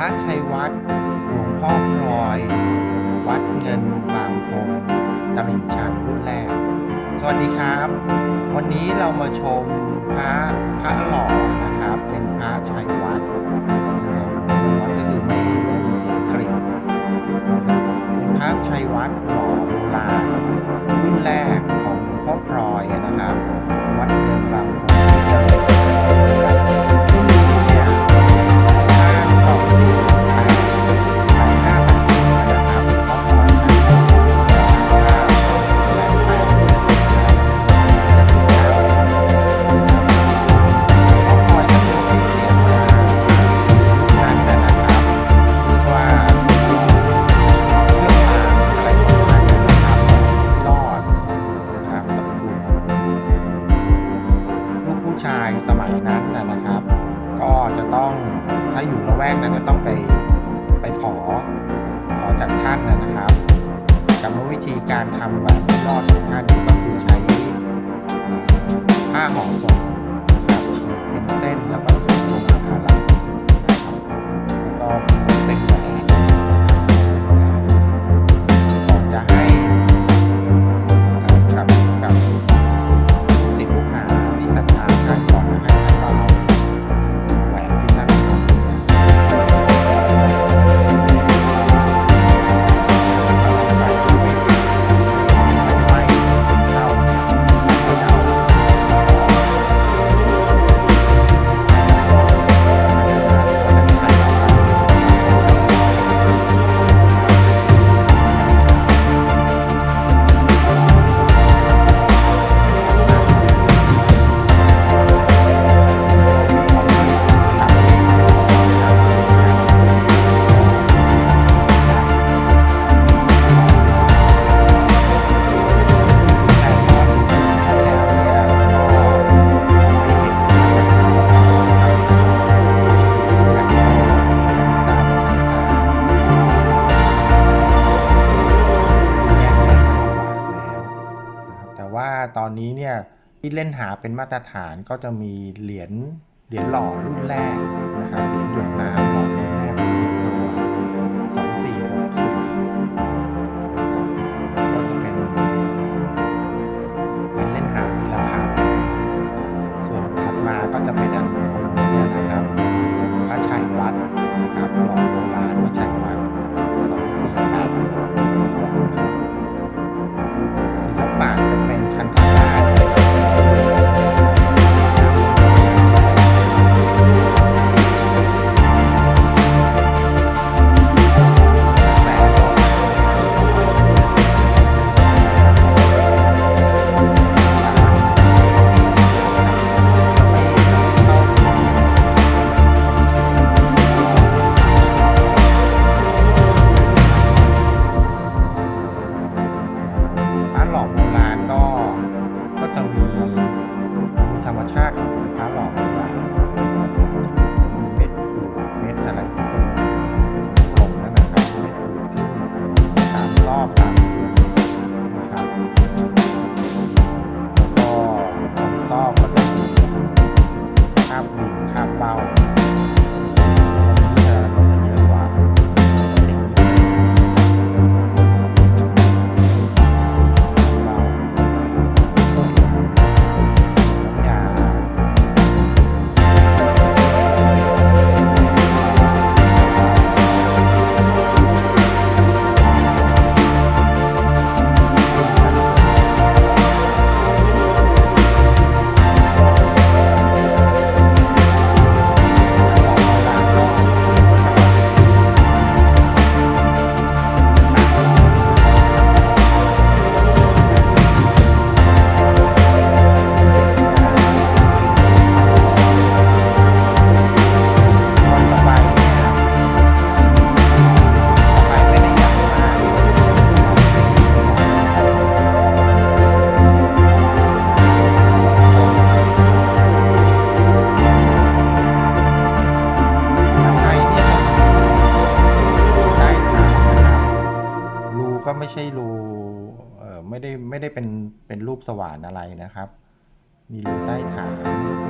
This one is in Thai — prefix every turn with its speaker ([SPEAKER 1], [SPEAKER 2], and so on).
[SPEAKER 1] ระชัยวัดหลวงพ่อพลอย วัดเงินบางพงตลิ่งชันรุ่นแรก สวัสดีครับ วันนี้เรามาชมพระพระหล่อนะครับ เป็นพระชัยวัดนะครับก็คือไม่ไม่มีเสียงกริ่งเป็นพระชัยวัดหล่อโบราณรุ่นแรกของพ่อพลอยนะครับ จะต้องถ้าอยู่ระแวกนั้นก็ต้องไปไปขอขอจากท่านนะครับกรรมวิธีการทำแบบรอดของท่านก็คือใช้ผ้าห่อศพ ว่าตอนนี้เนี่ยที่เล่นหาเป็นมาตรฐานก็จะมีเหรียญเหรียญหล่อรุ่นแรกนะครับเหรียญหยดน้ำ เป็นรูปสว่านอะไรนะครับ มีรูใต้ฐาน